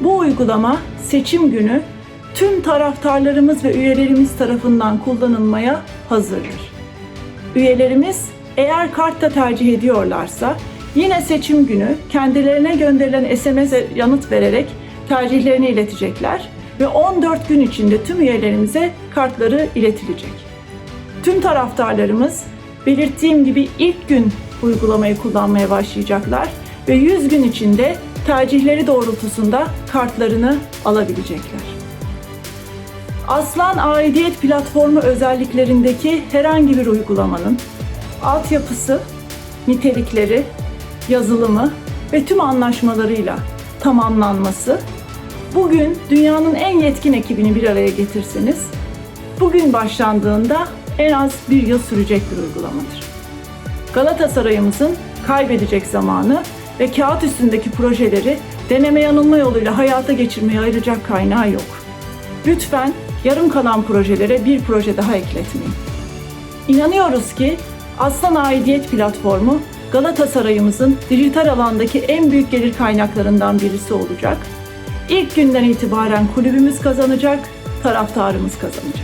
Bu uygulama seçim günü tüm taraftarlarımız ve üyelerimiz tarafından kullanılmaya hazırdır. Üyelerimiz eğer kartta tercih ediyorlarsa yine seçim günü kendilerine gönderilen SMS'e yanıt vererek tercihlerini iletecekler ve 14 gün içinde tüm üyelerimize kartları iletilecek. Tüm taraftarlarımız belirttiğim gibi ilk gün uygulamayı kullanmaya başlayacaklar ve 100 gün içinde tercihleri doğrultusunda kartlarını alabilecekler. Aslan Aidiyet Platformu özelliklerindeki herhangi bir uygulamanın altyapısı, nitelikleri, yazılımı ve tüm anlaşmalarıyla tamamlanması bugün dünyanın en yetkin ekibini bir araya getirseniz bugün başlandığında en az bir yıl sürecek bir uygulamadır. Galatasaray'ımızın kaybedecek zamanı ve kağıt üstündeki projeleri deneme yanılma yoluyla hayata geçirmeye ayıracak kaynağı yok. Lütfen yarım kalan projelere bir proje daha ekletmeyin. İnanıyoruz ki Aslan Aidiyet Platformu Galatasaray'ımızın dijital alandaki en büyük gelir kaynaklarından birisi olacak. İlk günden itibaren kulübümüz kazanacak, taraftarımız kazanacak.